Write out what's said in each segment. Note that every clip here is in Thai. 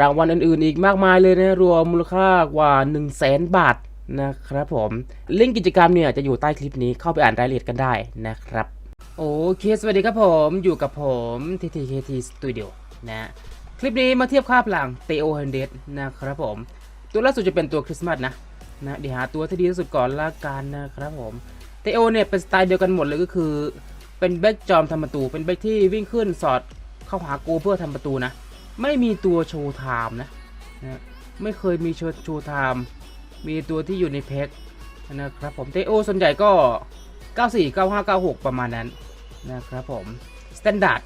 รางวัลอื่นๆ อีกมากมายเลยนะ รวมมูลค่ากว่า 1 0 0 0 0แสนบาทนะครับผมลิงก์กิจกรรมเนี่ยจะอยู่ใต้คลิปนี้เข้าไปอ่านรายละเอียดกันได้นะครับ โอเค สวัสดีครับผมอยู่กับผม TTKT Studio นะคลิปนี้มาเทียบค่าพลัง Teo 100นเดนะครับผม ตัวล่าสุดจะเป็นตัวคริสต์มาสนะนะเดี๋ยวหาตัวที่ดีที่สุดก่อนละกันนะครับผมเทโอเนี่ยเป็นสไตล์เดียวกันหมดเลยก็คือ เป็นแบ็กจอมทำประตู เป็นแบ็กที่วิ่งขึ้นสอดเข้าหาโกเพื่อทำประตูนะ ไม่มีตัวโชว์ไทม์นะนะไม่เคยมีโชว์โชว์ไทม์มีตัวที่อยู่ในแพ็คนะครับผมเทโอส่วนใหญ่ก็ 94 95 96 ประมาณนั้นนะครับผมสแตนดาร์ด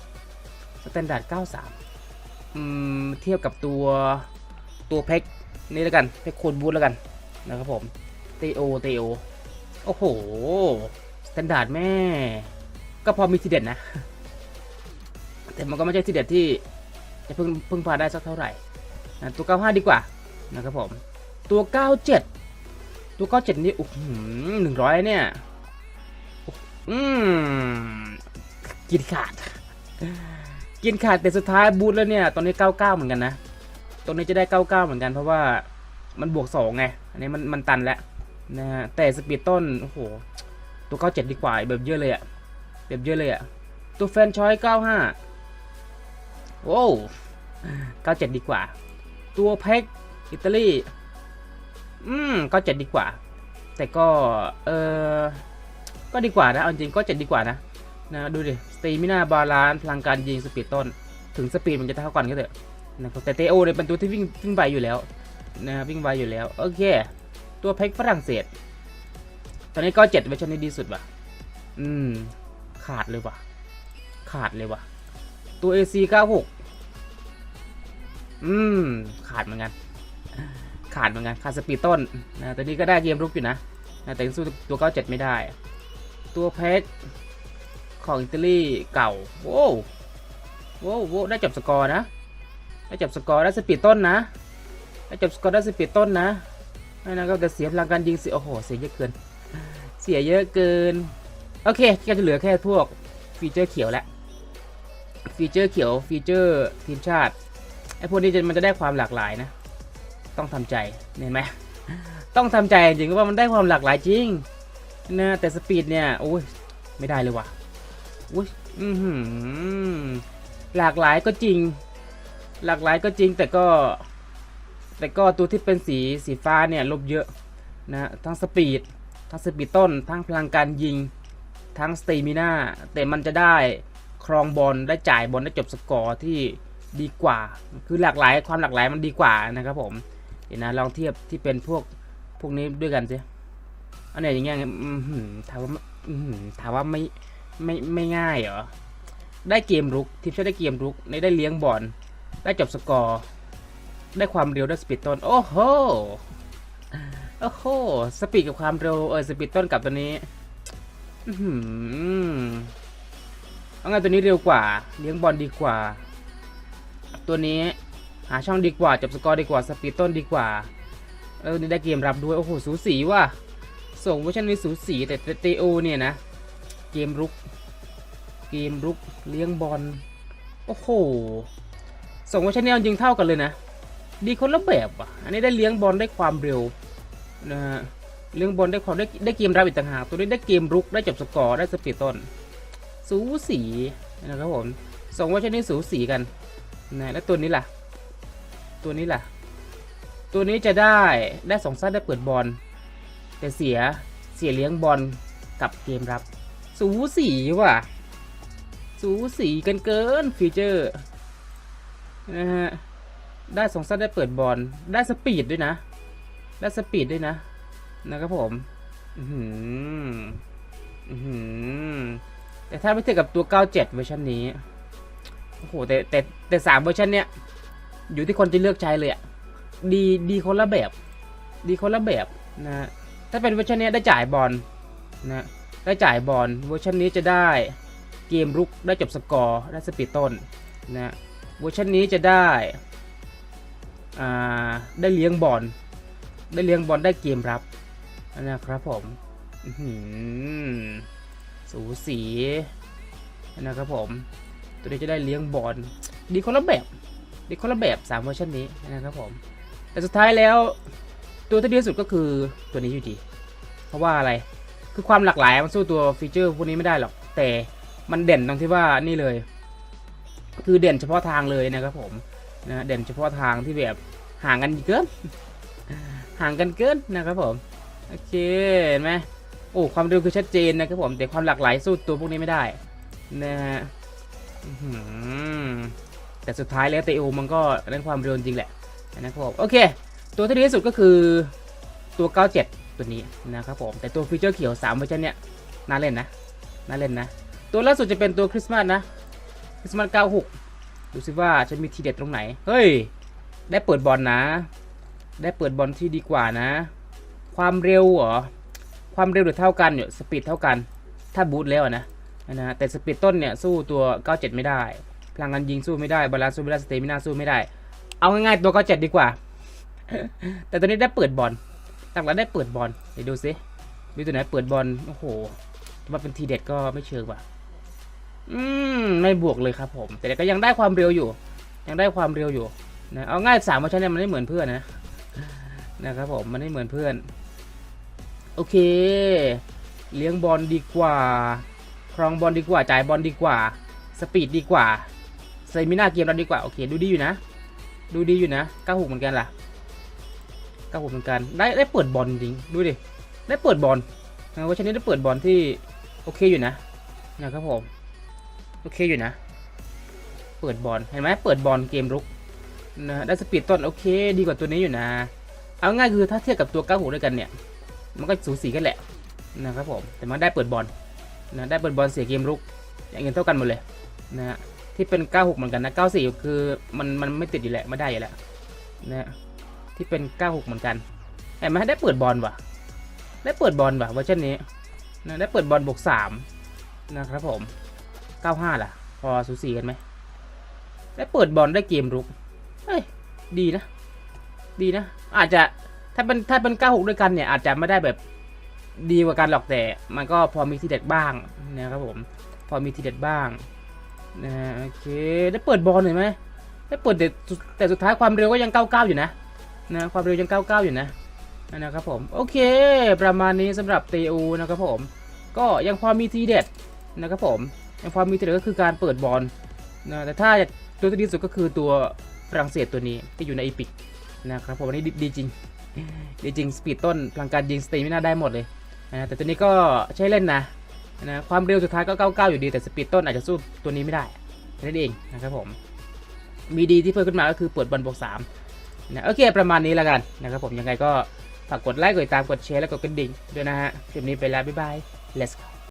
93สแตนดาร์ด93อืมเทียบกับตัวตัวแพ็คนี่แล้วกันแพ็คโคนบูทแล้วกันนะครับผมเทโอเทโอโอ้โหสแตนดาร์ดแม่ ก็พอมีทีเด็ดนะ แต่มันก็ไม่ใช่ทีเด็ดที่ จะพึ่งพึ่งพาได้สักเท่าไหร่นะตัว 95 ดีกว่านะครับผมตัว 97 ตัว 97 นี่โอ้โหหนึ่งร้อยเนี่ยอืมกินขาด กินขาดแต่สุดท้ายบูทแล้วเนี่ย ตอนนี้ 99 เหมือนกันนะตรงนี้จะได้ 99 เหมือนกันเพราะว่ามันบวก 2 ไง อันนี้มันมันตันแล้วนะฮะแต่สปีดต้น โอ้โห ตัว 97 ดีกว่าแบบเยอะเลยอะแบบเยอะเลยอะตัวแฟนชอย 95 โว้ว97ดีกว่า ตัวเพ็กอิตาลี อืม97ดีกว่า แต่ก็ เออก็ดีกว่านะ เอาจริงก็7ดีกว่านะ นะ ดูดิ สตีมินาบาลานพลังการยิงสปีดต้น ถึงสปีดมันจะเท่ากันก็เถอะนะครับแต่เตโอเนี่ยเป็นตัวที่วิ่งวิ่งไวอยู่แล้วนะวิ่งไวอยู่แล้ว โอเค ตัวเพ็กฝรั่งเศส ตอนนี้ก็เจ็ดเวอร์ชันนี้ดีสุดว่ะ อืม ขาดเลยว่ะ ขาดเลยว่ะ ตัว AC 96 อืม ขาดเหมือนกัน ขาดเหมือนกันขาดสปีดต้นนะแต่นี้ก็ได้เกมรุกอยู่นะนะแต่สู้ตัว 97 ไม่ได้ ตัวเพ็กของอิตาลีเก่าโว้โว้โว้ได้จับสกอร์นะ ได้จับสกอร์ได้สปีดต้นนะ ได้จับสกอร์ได้สปีดต้นนะไม่นะครับแต่เสียพลังการยิงเสียโอ้โห เสียเยอะเกิน เสียเยอะเกิน โอเค ก็จะเหลือแค่พวกฟีเจอร์เขียวแล้วฟีเจอร์เขียว ฟีเจอร์ทีมชาติ พวกนี้จะมันจะได้ความหลากหลายนะ ต้องทำใจเห็นไหมต้องทำใจจริงว่ามันได้ความหลากหลายจริงนะแต่สปีดเนี่ยโอ้ยไม่ได้เลยว่ะอุ้ยอือหือหลากหลายก็จริง หลากหลายก็จริงแต่ก็ แต่ก็ตัวที่เป็นสีสีฟ้าเนี่ยลบเยอะนะทั้งสปีดทั้งสปีดต้น ทั้งพลังการยิง ทั้งสเตมิน่าแต่มันจะได้ครองบอลได้จ่ายบอลได้จบสกอร์ที่ ดีกว่า คือหลากหลายความหลากหลายมันดีกว่านะครับผมเดี๋ยวนะลองเทียบที่เป็นพวกพวกนี้ด้วยกันสิอันไหนอย่างเงี้ยถามว่าถามว่าไม่ไม่ไม่ง่ายเหรอได้เกมรุกทีมชาติได้เกมรุกในได้เลี้ยงบอลได้จบสกอร์ได้ความเร็วได้สปีดต้นโอ้โหโอ้โหสปีดกับความเร็วเออสปีดต้นกับตัวนี้อือหือเอาไงตัวนี้เร็วกว่า เลี้ยงบอลดีกว่า ตัวนี้ หาช่องดีกว่าจับสกอร์ดีกว่า สปีดต้นดีกว่า เออนี่ได้เกมรับด้วย โอ้โห สูสีว่ะ ส่งเวอร์ชันนี้สูสี แต่เตโอเนี่ยนะ เกมรุก เกมรุก เลี้ยงบอล โอ้โห ส่งเวอร์ชันนี้จริงเท่ากันเลยนะ ดีคนละแบบอะ อันนี้ได้เลี้ยงบอลได้ความเร็วนะฮะเลี้ยงบอลได้ความได้ได้เกมรับอีกต่างหาก ตัวนี้ได้เกมรุก ได้จบสกอร์ ได้สปีดต้น สูสีนะครับผมสองเวอร์ชันนี้สูสีกัน นะแล้วตัวนี้ล่ะ ตัวนี้ล่ะ ตัวนี้จะได้ได้สองซัดได้เปิดบอลแต่เสียเสียเลี้ยงบอลกับเกมรับ สูสีว่ะ สูสีกันเกินฟีเจอร์นะฮะได้สองซัดได้เปิดบอลได้สปีดด้วยนะ ได้สปีดด้วยนะ นะครับผม อือหืออือหือแต่ถ้าไม่เทียบกับตัว 97 เวอร์ชันนี้ อ้โหแต่แต่แต่สามเวอร์ชันเนี้ยอยู่ที่คนจะเลือกใช้เลยอะดีดีคนละแบบ ดีคนละแบบนะถ้าเป็นเวอร์ชันนี้ได้จ่ายบอลนะได้จ่ายบอลเวอร์ชันนี้จะได้เกมรุกได้จบสกอร์ได้สปีดต้นนะเวอร์ชันนี้จะได้อ่าได้เลี้ยงบอลได้เลี้ยงบอลได้เกมรับนะครับผมหือสูสีนะครับผม ตัวนี้จะได้เลี้ยงบอลดีคนละแบบดีคนละแบบ3เวอร์ชันนี้นะครับผมแต่สุดท้ายแล้วตัวที่ดีที่สุดก็คือตัวนี้อยู่ดี เพราะว่าอะไรคือความหลากหลายมันสู้ตัวฟีเจอร์พวกนี้ไม่ได้หรอก แต่มันเด่นตรงที่ว่านี่เลย คือเด่นเฉพาะทางเลยนะครับผมนะเด่นเฉพาะทางที่แบบห่างกันเกินห่างกันเกินนะครับผมโอเคเห็นไหมโอ้ความเร็วคือชัดเจนนะครับผมแต่ความหลากหลายสู้ตัวพวกนี้ไม่ได้นะฮะ แต่สุดท้ายแล้วเตโอมันก็เรื่องความเร็วจริงแหละนะครับผมโอเค ตัวที่ดีที่สุดก็คือตัว 97 ตัวนี้นะครับผม แต่ตัวฟีเจอร์เขียว3เวอร์ชันเนี่ยน่าเล่นนะน่าเล่นนะ ตัวล่าสุดจะเป็นตัวคริสต์มาสนะคริสต์มาส 96 ดูสิว่าจะมีทีเด็ดตรงไหน เฮ้ย ได้เปิดบอลนะ ได้เปิดบอลที่ดีกว่านะ ความเร็วเหรอ ความเร็วหรือเท่ากันเนี่ยสปีดเท่ากัน ถ้าบูทแล้วนะ นะฮะแต่สปีดต้นเนี่ยสู้ตัว 97 ไม่ได้ พลังงานยิงสู้ไม่ได้บาลานซ์สู้ไม่ได้สเตมินาสู้ไม่ได้ เอาง่ายๆตัว 97 ดีกว่า แต่ตัวนี้ได้เปิดบอลตั้งแต่ได้เปิดบอลเดี๋ยวดูสิมีตัวไหนเปิดบอลโอ้โหว่าเป็นทีเด็ดก็ไม่เชิงว่ะอืมไม่บวกเลยครับผม แต่ก็ยังได้ความเร็วอยู่ ยังได้ความเร็วอยู่นะเอาง่ายสามเวอร์ชันเนี่ยมันไม่เหมือนเพื่อนนะนะครับผมมันไม่เหมือนเพื่อน โอเค เลี้ยงบอลดีกว่า ครองบอลดีกว่า จ่ายบอลดีกว่า สปีดดีกว่าเซมิน่าเกมเราดีกว่า โอเค ดูดีอยู่นะ ดูดีอยู่นะ96เหมือนกันล่ะ96เหมือนกัน ได้ได้เปิดบอลจริง ดูดิ ได้เปิดบอลเว่าชันนี้ได้เปิดบอลที่โอเคอยู่นะ นะครับผม โอเคอยู่นะ เปิดบอล เห็นไหมเปิดบอลเกมรุกนะได้สปีดต้นโอเคดีกว่าตัวนี้อยู่นะ เอาง่ายคือถ้าเทียบกับตัว96ด้วยกันเนี่ย มันก็สูสีกันแหละนะครับผม แต่มันได้เปิดบอล นะได้เปิดบอลเสียเกมรุกอย่างเงินเท่ากันหมดเลยนะฮะที่เป็น 96 เหมือนกันนะ 94 คือมันมันไม่ติดอยู่แหละไม่ได้อยู่แล้วนะฮะที่เป็น 96 เหมือนกันเห็นไหมได้เปิดบอลว่ะ ได้เปิดบอลว่ะเวอร์ชันนี้นะได้เปิดบอลบวก3นะครับผม 95 ล่ะ พอสูสีกันไหมได้เปิดบอลได้เกมรุกเฮ้ยดีนะ ดีนะ อาจจะถ้าเป็นถ้าเป็น 96 ด้วยกันเนี่ยอาจจะไม่ได้แบบ ดีกว่ากันหรอกแต่ มันก็พอมีทีเด็ดบ้างนะครับผม พอมีทีเด็ดบ้างนะโอเคได้เปิดบอลเห็นไหมได้เปิดแต่แต่สุดท้ายความเร็วก็ยัง99อยู่นะนะความเร็วยัง99อยู่นะนะครับผมโอเค ประมาณนี้สำหรับเตอูนะครับผม ก็ยังพอมีทีเด็ดนะครับผมยังพอมีทีเด็ดก็คือการเปิดบอลนะแต่ถ้าตัวที่ดีสุดก็คือตัวฝรั่งเศสตัวนี้ที่อยู่ในอีพิกนะครับผมอันนี้ดีจริงดีจริงสปีดต้นพลังการยิงสเตมิน่าได้หมดเลย นะแต่ตัวนี้ก็ใช้เล่นนะนะความเร็วสุดท้ายก็ 99 อยู่ดีแต่สปีดต้นอาจจะสู้ตัวนี้ไม่ได้นั่นเองนะครับผม มีดีที่เพิ่มขึ้นมาก็คือเปิดบอลบวก3นะโอเคประมาณนี้แล้วกันนะครับผมยังไงก็ฝากกดไลค์กดติดตามกดแชร์และกดกระดิ่งด้วยนะฮะคลิปนี้ไปแล้วบ๊ายบาย let's go